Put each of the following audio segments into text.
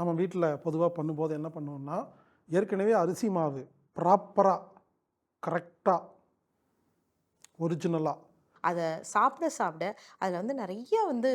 நம்ம வீட்டில் பொதுவாக பண்ணும்போது என்ன பண்ணுவோம்னா ஏற்கனவே அரிசி மாவு ப்ராப்பராக கரெக்டாக ஒரிஜினலாக அதை சாப்பிட சாப்பிட அதில் வந்து நிறைய வந்து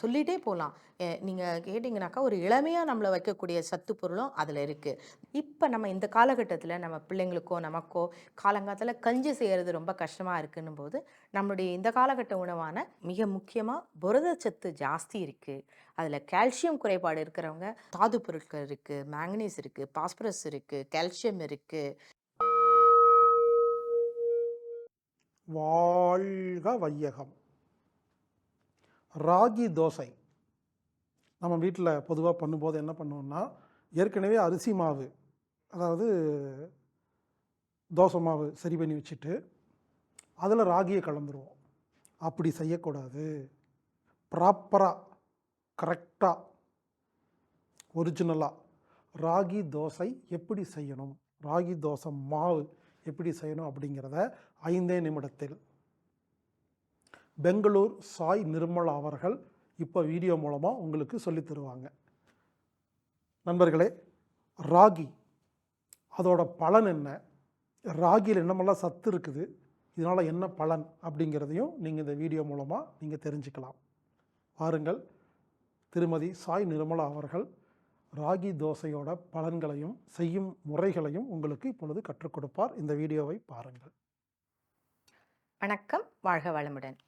சொல்லிகிட்டே போகலாம் நீங்கள் கேட்டிங்கனாக்கா ஒரு இளமையாக நம்மளை வைக்கக்கூடிய சத்து பொருளும் அதில் இருக்குது இப்போ நம்ம இந்த காலகட்டத்தில் நம்ம பிள்ளைங்களுக்கோ நமக்கோ காலங்காலத்தில் கஞ்சி செய்கிறது ரொம்ப கஷ்டமாக இருக்குன்னும் போது நம்மளுடைய இந்த காலகட்ட உணவான மிக முக்கியமாக புரதச்சத்து ஜாஸ்தி இருக்குது அதில் கால்சியம் குறைபாடு இருக்கிறவங்க தாது பொருட்கள் இருக்குது மேங்கனீஸ் இருக்குது பாஸ்பரஸ் இருக்குது கால்சியம் இருக்குது வாழ்க வையகம். ராகி தோசை. நம்ம வீட்டில் பொதுவாக பண்ணும்போது என்ன பண்ணுவோம்னா ஏற்கனவே அரிசி மாவு அதாவது தோசை மாவு சரி பண்ணி வச்சுட்டு அதில் ராகியை கலந்துருவோம். அப்படி செய்யக்கூடாது. ப்ராப்பராக கரெக்டாக ஒரிஜினலாக ராகி தோசை எப்படி செய்யணும்? ராகி தோசை மாவு எப்படி செய்யணும் அப்படிங்கிறத ஐந்தே நிமிடத்தில். பெங்களூர் சாய் நிர்மலா அவர்கள் இப்போ வீடியோ மூலமாக உங்களுக்கு சொல்லித் தருவாங்க. நண்பர்களே ராகி அதோட பலன் என்ன? ராகியில் என்னமெல்லாம் சத்து இருக்குது? இதனால் என்ன பலன் அப்படிங்கிறதையும் நீங்கள் இந்த வீடியோ மூலமாக நீங்கள் தெரிஞ்சுக்கலாம். வாருங்கள் திருமதி சாய் நிர்மலா அவர்கள் ராகி தோசையோட பலன்களையும் செய்யும் முறைகளையும் உங்களுக்கு இப்பொழுது கற்றுக் கொடுப்பார். இந்த வீடியோவை பாருங்கள். வணக்கம். வாழ்க வளமுடன்.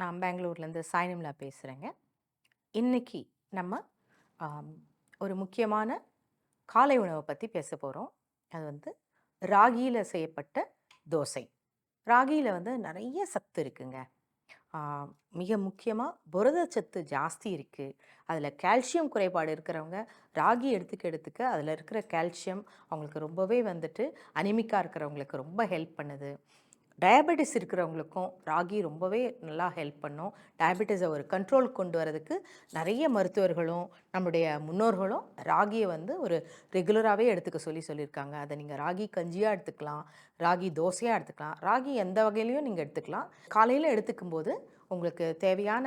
நான் பெங்களூர்லேருந்து சாய்னிம்லா பேசுகிறேங்க இன்னைக்கு நம்ம ஒரு முக்கியமான காலை உணவை பற்றி பேச போகிறோம் அது வந்து ராகியில் செய்யப்பட்ட தோசை. ராகியில் வந்து நிறைய சத்து இருக்குங்க. மிக முக்கியமாக புரதச்சத்து ஜாஸ்தி இருக்குது அதில் கால்சியம் குறைபாடு இருக்கிறவங்க ராகி எடுத்துக்க எடுத்துக்க அதில் இருக்கிற கால்சியம் அவங்களுக்கு ரொம்பவே வந்துட்டு அனிமிக்காக இருக்கிறவங்களுக்கு ரொம்ப ஹெல்ப் பண்ணுது. டயபெட்டிஸ் இருக்கிறவங்களுக்கும் ராகி ரொம்பவே நல்லா ஹெல்ப் பண்ணும். டயபெட்டிஸை ஒரு கண்ட்ரோல் கொண்டு வரதுக்கு நிறைய மருத்துவர்களும் நம்முடைய முன்னோர்களும் ராகியை வந்து ஒரு ரெகுலராகவே எடுத்துக்க சொல்லி சொல்லியிருக்காங்க. அதை நீங்கள் ராகி கஞ்சியாக எடுத்துக்கலாம் ராகி தோசையாக எடுத்துக்கலாம் ராகி எந்த வகையிலையும் நீங்கள் எடுத்துக்கலாம். காலையில் எடுத்துக்கும் போது உங்களுக்கு தேவையான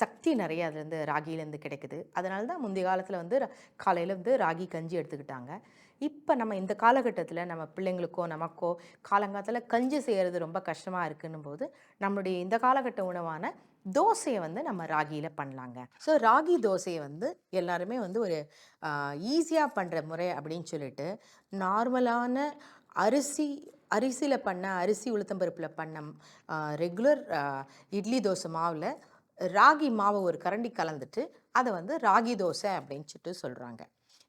சக்தி நிறைய அதுலேருந்து ராகியிலேருந்து கிடைக்குது. அதனால தான் முந்தைய காலத்தில் வந்து காலையில் வந்து ராகி கஞ்சி எடுத்துக்கிட்டாங்க. இப்போ நம்ம இந்த காலகட்டத்தில் நம்ம பிள்ளைங்களுக்கோ நமக்கோ காலங்காலத்தில் கஞ்சி செய்கிறது ரொம்ப கஷ்டமாக இருக்குன்னும் போது நம்மளுடைய இந்த காலகட்ட உணவான தோசையை வந்து நம்ம ராகியில் பண்ணலாங்க. ஸோ ராகி தோசையை வந்து எல்லாருமே வந்து ஒரு ஈஸியாக பண்ணுற முறை அப்படின்னு சொல்லிட்டு நார்மலான அரிசி அரிசியில் பண்ண அரிசி உளுத்தம்பருப்பில் பண்ண ரெகுலர் இட்லி தோசை மாவில் ராகி மாவை ஒரு கரண்டி கலந்துட்டு அதை வந்து ராகி தோசை அப்படின்னு சொல்லிட்டு சொல்கிறாங்க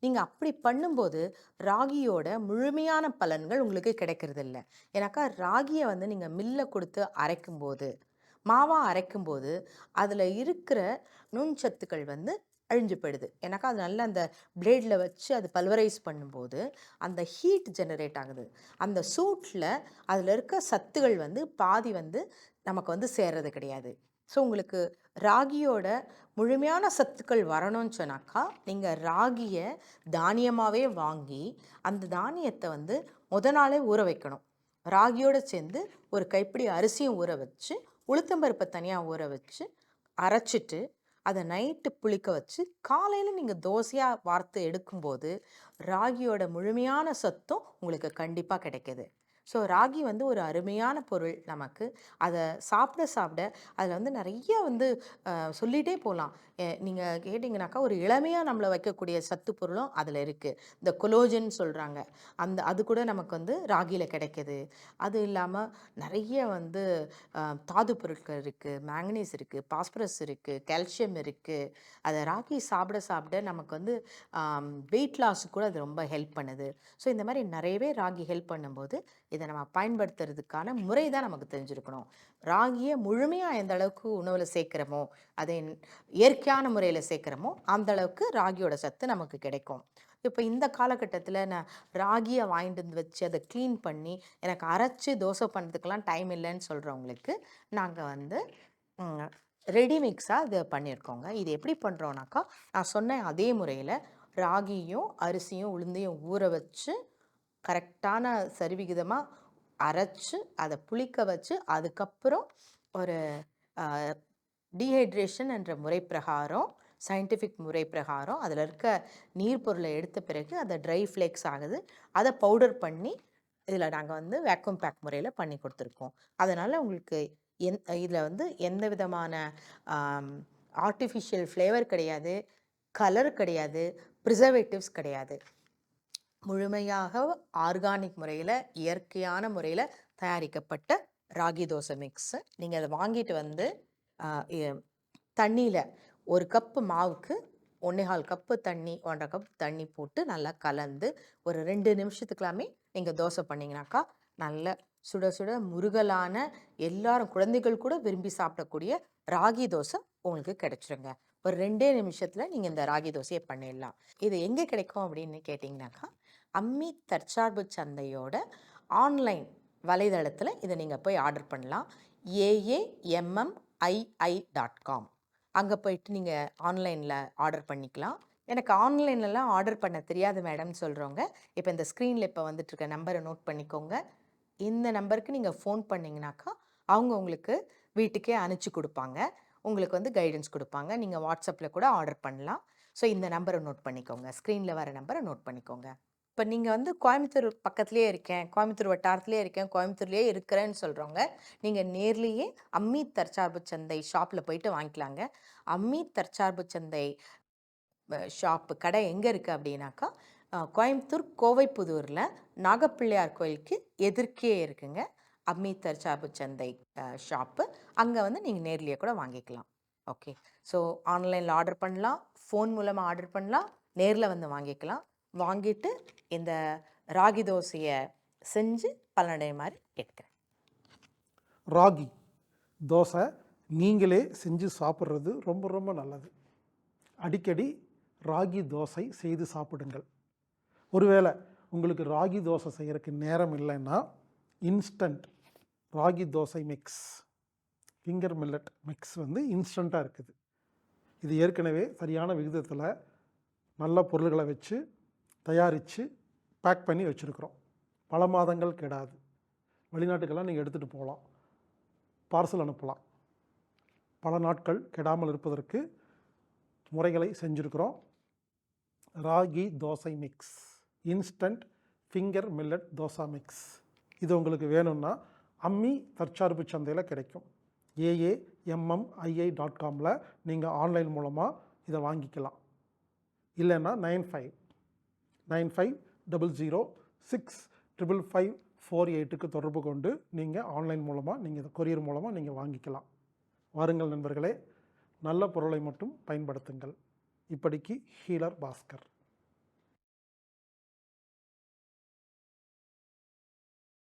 நீங்கள் அப்படி பண்ணும்போது ராகியோட முழுமையான பலன்கள் உங்களுக்கு கிடைக்கிறது இல்லை ஏன்னாக்கா ராகியை வந்து நீங்கள் மில்ல கொடுத்து அரைக்கும்போது மாவாக அரைக்கும்போது அதில் இருக்கிற நுண்சத்துக்கள் வந்து அழிஞ்சு போயிடுது. ஏன்னாக்கா அது நல்லா அந்த பிளேடில் வச்சு அது பல்வரைஸ் பண்ணும்போது அந்த ஹீட் ஜெனரேட் ஆகுது. அந்த சூட்டில் அதில் இருக்க சத்துகள் வந்து பாதி வந்து நமக்கு வந்து சேர்றது கிடையாது. ஸோ உங்களுக்கு ராகியோட முழுமையான சத்துக்கள் வரணும்னு சொன்னாக்கா நீங்கள் ராகியை தானியமாகவே வாங்கி அந்த தானியத்தை வந்து முத நாளே ஊற வைக்கணும். ராகியோடு சேர்ந்து ஒரு கைப்பிடி அரிசியும் ஊற வச்சு உளுத்தம்பருப்பை தனியாக ஊற வச்சு அரைச்சிட்டு அதை நைட்டு புளிக்க வச்சு காலையில் நீங்கள் தோசையாக வார்த்து எடுக்கும்போது ராகியோட முழுமையான சத்தும் உங்களுக்கு கண்டிப்பாக கிடைக்கிது. ஸோ ராகி வந்து ஒரு அருமையான பொருள் நமக்கு. அதை சாப்பிட சாப்பிட அதில் வந்து நிறைய வந்து சொல்லிகிட்டே போகலாம் நீங்கள் கேட்டிங்கனாக்கா ஒரு இளமையாக நம்மளை வைக்கக்கூடிய சத்து பொருளும் அதில் இருக்குது இந்த கொலோஜன் சொல்கிறாங்க அந்த அது கூட நமக்கு வந்து ராகியில் கிடைக்கிது. அது இல்லாமல் நிறைய வந்து தாது பொருட்கள் இருக்குது மேங்கனீஸ் இருக்குது பாஸ்பரஸ் இருக்குது கால்சியம் இருக்குது அதை ராகி சாப்பிட சாப்பிட நமக்கு வந்து வெயிட் லாஸுக்கு கூட அது ரொம்ப ஹெல்ப் பண்ணுது. ஸோ இந்த மாதிரி நிறையவே ராகி ஹெல்ப் பண்ணும்போது இதை நம்ம பயன்படுத்துறதுக்கான முறை தான் நமக்கு தெரிஞ்சிருக்கணும். ராகியை முழுமையாக எந்த அளவுக்கு உணவில் சேர்க்குறோமோ அதை இயற்கையான முறையில் சேர்க்குறோமோ அந்த அளவுக்கு ராகியோட சத்து நமக்கு கிடைக்கும். இப்போ இந்த காலகட்டத்தில் நான் ராகியை வாங்கிட்டு வந்து வச்சு அதை க்ளீன் பண்ணி எனக்கு அரைச்சி தோசை பண்ணுறதுக்கெலாம் டைம் இல்லைன்னு சொல்கிறவங்களுக்கு நாங்கள் வந்து ரெடி மிக்ஸாக இதை பண்ணியிருக்கோங்க. இது எப்படி பண்ணுறோன்னாக்கா நான் சொன்ன அதே முறையில் ராகியும் அரிசியும் உளுந்தையும் ஊற வச்சு கரெக்டான சரிவிகிதமாக அரைச்சு அதை புளிக்க வச்சு அதுக்கப்புறம் ஒரு டீஹைட்ரேஷன் என்ற முறை பிரகாரம் சயின்டிஃபிக் முறை பிரகாரம் அதில் இருக்க நீர் பொருளை எடுத்த பிறகு அதை ட்ரை ஃப்ளேக்ஸ் ஆகுது. அதை பவுடர் பண்ணி இதில் நாங்கள் வந்து வேக்யூம் பேக் முறையில் பண்ணி கொடுத்துருக்கோம். அதனால் உங்களுக்கு எந் இதில் வந்து எந்த விதமான ஆர்டிஃபிஷியல் ஃப்ளேவர் கிடையாது கலர் கிடையாது ப்ரிசர்வேட்டிவ்ஸ் கிடையாது. முழுமையாக ஆர்கானிக் முறையில் இயற்கையான முறையில் தயாரிக்கப்பட்ட ராகி தோசை மிக்ஸு நீங்கள் அதை வாங்கிட்டு வந்து தண்ணியில் ஒரு கப்பு மாவுக்கு ஒன்றேகால் கப்பு தண்ணி ஒன்றரை கப் தண்ணி போட்டு நல்லா கலந்து ஒரு ரெண்டு நிமிஷத்துக்கெல்லாமே நீங்கள் தோசை பண்ணிங்கனாக்கா நல்ல சுட சுட முருகலான எல்லாரும் குழந்தைகள் கூட விரும்பி சாப்பிடக்கூடிய ராகி தோசை உங்களுக்கு கிடச்சிருங்க. ஒரு ரெண்டே நிமிஷத்தில் நீங்கள் இந்த ராகி தோசையை பண்ணிடலாம். இது எங்கே கிடைக்கும் அப்படின்னு கேட்டிங்கனாக்கா அம்மி தற்சார்பு சந்தையோட ஆன்லைன் வலைதளத்தில் இதை நீங்கள் போய் ஆர்டர் பண்ணலாம். ஏஏஎம்எம்ஐஐ டாட் காம் அங்கே போயிட்டு நீங்கள் ஆன்லைனில் ஆர்டர் பண்ணிக்கலாம். எனக்கு ஆன்லைன்லலாம் ஆர்டர் பண்ண தெரியாது மேடம்னு சொல்கிறவங்க இப்போ இந்த ஸ்க்ரீனில் இப்போ வந்துட்டு இருக்க நம்பரை நோட் பண்ணிக்கோங்க. இந்த நம்பருக்கு நீங்கள் ஃபோன் பண்ணிங்கனாக்கா அவங்க உங்களுக்கு வீட்டுக்கே அனுப்பிச்சி கொடுப்பாங்க. உங்களுக்கு வந்து கைடன்ஸ் கொடுப்பாங்க. நீங்கள் வாட்ஸ்அப்பில் கூட ஆர்டர் பண்ணலாம். ஸோ இந்த நம்பரை நோட் பண்ணிக்கோங்க. ஸ்க்ரீனில் வர நம்பரை நோட் பண்ணிக்கோங்க. இப்போ நீங்கள் வந்து கோயம்புத்தூர் பக்கத்துலேயே இருக்கேன். கோயம்புத்தூர் வட்டாரத்துலேயே இருக்கேன். கோயம்புத்தூர்லேயே இருக்கிறேன்னு சொல்கிறவங்க நீங்கள் நேர்லேயே அம்மி தற்சார்பு சந்தை ஷாப்பில் போயிட்டு வாங்கிக்கலாங்க. அம்மி தற்சார்பு சந்தை ஷாப்பு கடை எங்கே இருக்குது அப்படின்னாக்கா கோயம்புத்தூர் கோவைப்புதூரில் நாகப்பிள்ளையார் கோயிலுக்கு எதிர்க்கே இருக்குங்க அம்மி தற்சார்பு சந்தை ஷாப்பு. அங்கே வந்து நீங்கள் நேர்லேயே கூட வாங்கிக்கலாம். ஓகே. ஸோ ஆன்லைனில் ஆர்டர் பண்ணலாம். ஃபோன் மூலமாக ஆர்டர் பண்ணலாம். நேரில் வந்து வாங்கிக்கலாம். வாங்கிட்டு இந்த ராகி தோசையை செஞ்சு பலனடைய மாதிரி கேட்குறேன். ராகி தோசை நீங்களே செஞ்சு சாப்பிட்றது ரொம்ப ரொம்ப நல்லது. அடிக்கடி ராகி தோசை செய்து சாப்பிடுங்கள். ஒருவேளை உங்களுக்கு ராகி தோசை செய்கிறதுக்கு நேரம் இல்லைன்னா instant ragi dosa mix finger millet mix வந்து இன்ஸ்டண்ட்டாக இருக்குது. இது ஏற்கனவே சரியான விகிதத்தில் நல்ல பொருள்களை வச்சு தயாரித்து பேக் பண்ணி வச்சுருக்குறோம். பல மாதங்கள் கெடாது. வெளிநாட்டுக்கெல்லாம் நீங்கள் எடுத்துகிட்டு போகலாம். பார்சல் அனுப்பலாம். பல நாட்கள் கெடாமல் இருப்பதற்கு முறைகளை செஞ்சுருக்கிறோம். Ragi dosa mix instant finger millet dosa mix இது உங்களுக்கு வேணும்னா அம்மி தற்சார்பு சந்தையில் கிடைக்கும். ஏஏஎம்எம்ஐஐ டாட் காமில் நீங்கள் ஆன்லைன் மூலமாக இதை வாங்கிக்கலாம். இல்லைன்னா nine five nine five double zero six triple five four எயிட்டுக்கு தொடர்பு கொண்டு நீங்கள் ஆன்லைன் மூலமாக நீங்கள் இந்த கொரியர் மூலமாக நீங்கள் வாங்கிக்கலாம். வாருங்கள் நண்பர்களே நல்ல பொருளை மட்டும் பயன்படுத்துங்கள். இப்படிக்கு ஹீலர் பாஸ்கர்.